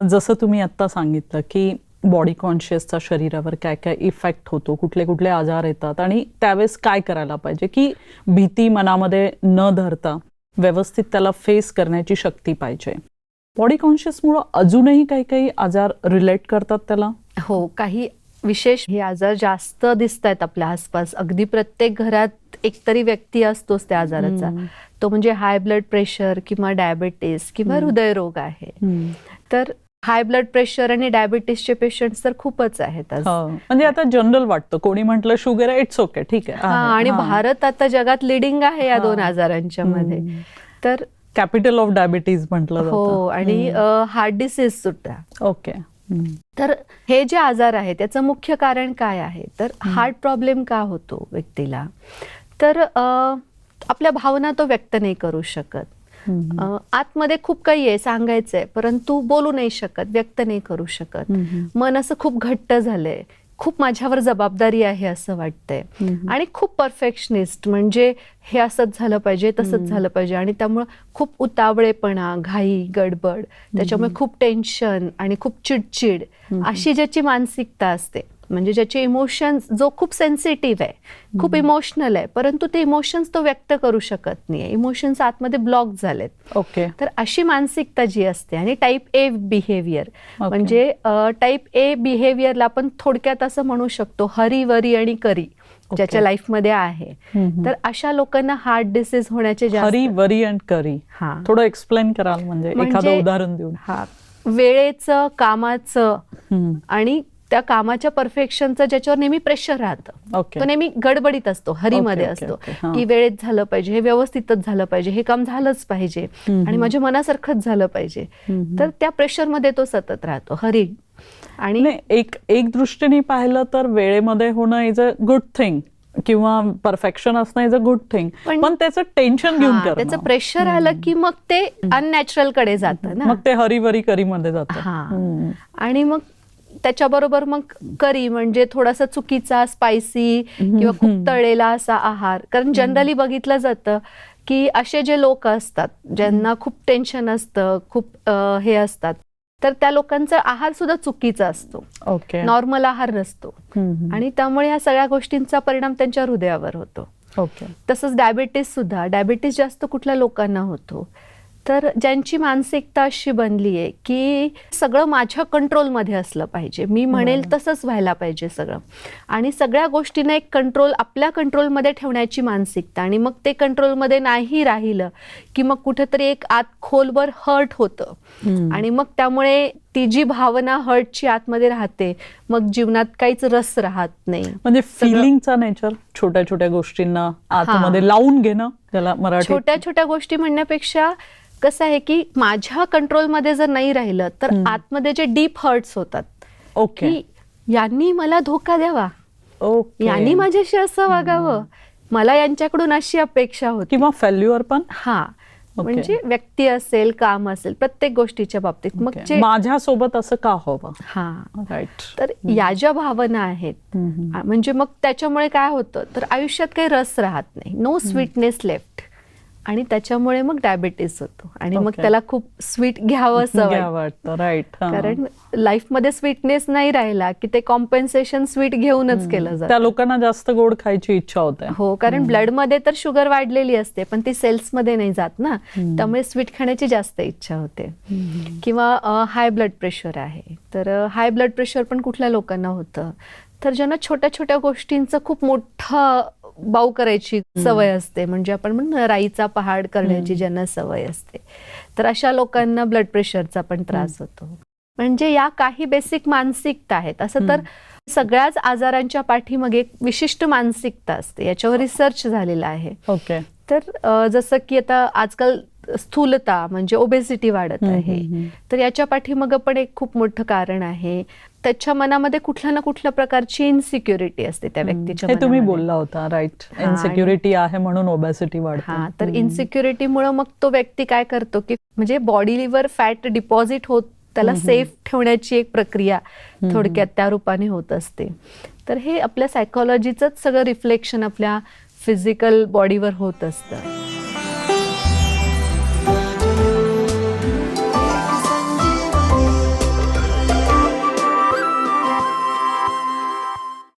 जसं तुम्ही आत्ता सांगितलं की बॉडी कॉन्शियसचा शरीरावर काय काय इफेक्ट होतो कुठले कुठले आजार येतात आणि त्यावेळेस काय करायला पाहिजे की भीती मनामध्ये न धरता व्यवस्थित त्याला फेस करण्याची शक्ती पाहिजे. बॉडी कॉन्शियसमुळं अजूनही काही काही आजार रिलेट करतात त्याला? हो काही विशेष हे आजार जास्त दिसत आहेत आपल्या आसपास. अगदी प्रत्येक घरात एकतरी व्यक्ती असतोच त्या आजाराचा. तो म्हणजे हाय ब्लड प्रेशर किंवा डायबिटीस किंवा. हृदयरोग आहे. तर हाय ब्लड प्रेशर आणि डायबिटीसचे पेशंट तर खूपच आहेत. हो. म्हणजे आता जनरल वाटतं. कोणी म्हटलं शुगर आहे इट्स ओके ठीक आहे. हा, आणि भारत आता जगात लिडिंग आहे या. दोन आजारांच्या मध्ये. तर कॅपिटल ऑफ डायबिटीज म्हटलं हो आणि हार्ट डिसीज सुद्धा. ओके. तर हे जे आजार आहे त्याचं मुख्य कारण काय आहे? तर हार्ट प्रॉब्लेम का होतो व्यक्तीला? तर आपल्या भावना तो व्यक्त नाही करू शकत. आतमध्ये खूप काही आहे सांगायचंय परंतु बोलू नाही शकत व्यक्त नाही करू शकत. मन असं खूप घट्ट झालंय खूप माझ्यावर जबाबदारी आहे असं वाटतंय. आणि खूप परफेक्शनिस्ट म्हणजे हे असंच झालं पाहिजे. तसंच झालं पाहिजे आणि त्यामुळं खूप उतावळेपणा घाई गडबड त्याच्यामुळे खूप टेन्शन आणि खूप चिडचिड. अशी ज्याची मानसिकता असते म्हणजे ज्याचे इमोशन्स जो खूप सेन्सिटिव्ह आहे खूप इमोशनल आहे परंतु ते इमोशन्स तो व्यक्त करू शकत नाही. इमोशन्स आतमध्ये ब्लॉक झालेत. ओके तर अशी मानसिकता जी असते आणि टाईप ए बिहेवियर Okay. म्हणजे टाईप ए बिहेवियरला आपण थोडक्यात असं म्हणू शकतो हरी वरी आणि करी ज्याच्या लाईफमध्ये आहे. तर अशा लोकांना हार्ट डिसीज होण्याचे हरी वरी अँड करी. हा. थोडं एक्सप्लेन कराल म्हणजे म्हणजे- एखादं उदाहरण देऊन. हा. वेळेचं कामाचं. आणि त्या कामाच्या परफेक्शनचं ज्याच्यावर नेहमी प्रेशर राहतं. ओके तो नेहमी गडबडीत असतो हरीमध्ये ओके, असतो. ओके, हा. की वेळेत झालं पाहिजे हे व्यवस्थितच झालं पाहिजे हे काम झालंच पाहिजे. आणि माझ्या मनासारखंच झालं पाहिजे. तर त्या प्रेशरमध्ये तो सतत राहतो. हरी. आणि एक एक दृष्टीने पाहिलं तर वेळेमध्ये होणं इज अ गुड थिंग किंवा परफेक्शन असणं इज अ गुड थिंग पण- त्याचं टेन्शन घेऊन. त्याचं प्रेशर आलं की मग ते अननॅचरलकडे जातं ना. मग ते हरीवरी करी मध्ये जातं. आणि मग त्याच्याबरोबर मग करी म्हणजे थोडासा चुकीचा स्पायसी किंवा खूप तळेला असा आहार. कारण जनरली बघितलं जातं की असे जे लोक असतात ज्यांना खूप टेन्शन असतं खूप हे असतात तर त्या लोकांचा आहार सुद्धा चुकीचा असतो. ओके नॉर्मल आहार नसतो. आणि त्यामुळे ह्या सगळ्या गोष्टींचा परिणाम त्यांच्या हृदयावर होतो. ओके तसंच डायबिटीज सुद्धा. डायबिटीज जास्त कुठल्या लोकांना होतो. तर ज्यांची मानसिकता अशी बनली आहे की सगळं माझ्या कंट्रोलमध्ये असलं पाहिजे मी म्हणेल. तसंच व्हायला पाहिजे सगळं आणि सगळ्या गोष्टींना एक कंट्रोल आपल्या कंट्रोलमध्ये ठेवण्याची मानसिकता आणि मग ते कंट्रोलमध्ये नाही राहिलं की मग कुठेतरी एक आत खोलवर हर्ट होतं. आणि मग त्यामुळे ती जी भावना हर्टची आतमध्ये राहते मग जीवनात काहीच रस राहत नाही. म्हणजे फिलिंगचा नेचर छोट्या छोट्या गोष्टींना आतमध्ये लावून घेणं त्याला मराठी छोट्या छोट्या गोष्टी म्हणण्यापेक्षा कसं आहे की माझ्या कंट्रोलमध्ये जर नाही राहिलं तर. आतमध्ये जे डीप हर्ट्स होतात ओके. यांनी मला धोका द्यावा. ओके. यांनी माझ्याशी असं वागावं. मला यांच्याकडून अशी अपेक्षा होती. किंवा फेल्युअर पण? हा. म्हणजे व्यक्ती असेल काम असेल प्रत्येक गोष्टीच्या बाबतीत. मग. जे माझ्यासोबत असं का हवं? हा. तर या ज्या भावना आहेत म्हणजे मग त्याच्यामुळे काय होतं? तर आयुष्यात काही रस राहत नाही. नो स्वीटनेस लेफ्ट आणि त्याच्यामुळे मग डायबिटीस होतो. आणि मग. त्याला खूप स्वीट घ्यावं असं वाटतं. राईट कारण लाईफमध्ये स्वीटनेस नाही राहिला की ते कॉम्पेन्सेशन स्वीट घेऊनच केलं त्या जातं लोकांना जास्त गोड खायची इच्छा होते. हो कारण ब्लडमध्ये तर शुगर वाढलेली असते पण ती सेल्समध्ये नाही जात ना. त्यामुळे स्वीट खाण्याची जास्त इच्छा होते. किंवा हाय ब्लड प्रेशर आहे. तर हाय ब्लड प्रेशर पण कुठल्या लोकांना होतं? तर ज्यांना छोट्या छोट्या गोष्टींचं खूप मोठं बाऊ करायची सवय असते. म्हणजे आपण म्हणतो ना, राईचा पहाड करण्याची ज्यांना सवय असते. तर अशा लोकांना ब्लड प्रेशरचा पण त्रास होतो. म्हणजे या काही बेसिक मानसिकता आहेत. असं तर सगळ्याच आजारांच्या पाठीमागे एक विशिष्ट मानसिकता असते. याच्यावर रिसर्च झालेला आहे. ओके तर जसं की आता आजकाल स्थूलता म्हणजे ओबेसिटी वाढत आहे. तर याच्या पाठीमागं पण एक खूप मोठं कारण आहे. त्याच्या मनामध्ये कुठल्या ना कुठल्या प्रकारची इनसिक्युरिटी असते त्या व्यक्तीच्या तुम्ही. बोलला होता राईट इन्सिक्युरिटी आहे म्हणून ओबॅसिटी वाढते. हा तर इन्सिक्युरिटीमुळे मग तो व्यक्ती काय करतो की म्हणजे बॉडीवर फॅट डिपॉझिट होत त्याला सेफ ठेवण्याची एक प्रक्रिया थोडक्यात त्या रूपाने होत असते. तर हे आपल्या सायकोलॉजीचंच सगळं रिफ्लेक्शन आपल्या फिजिकल बॉडीवर होत असतं.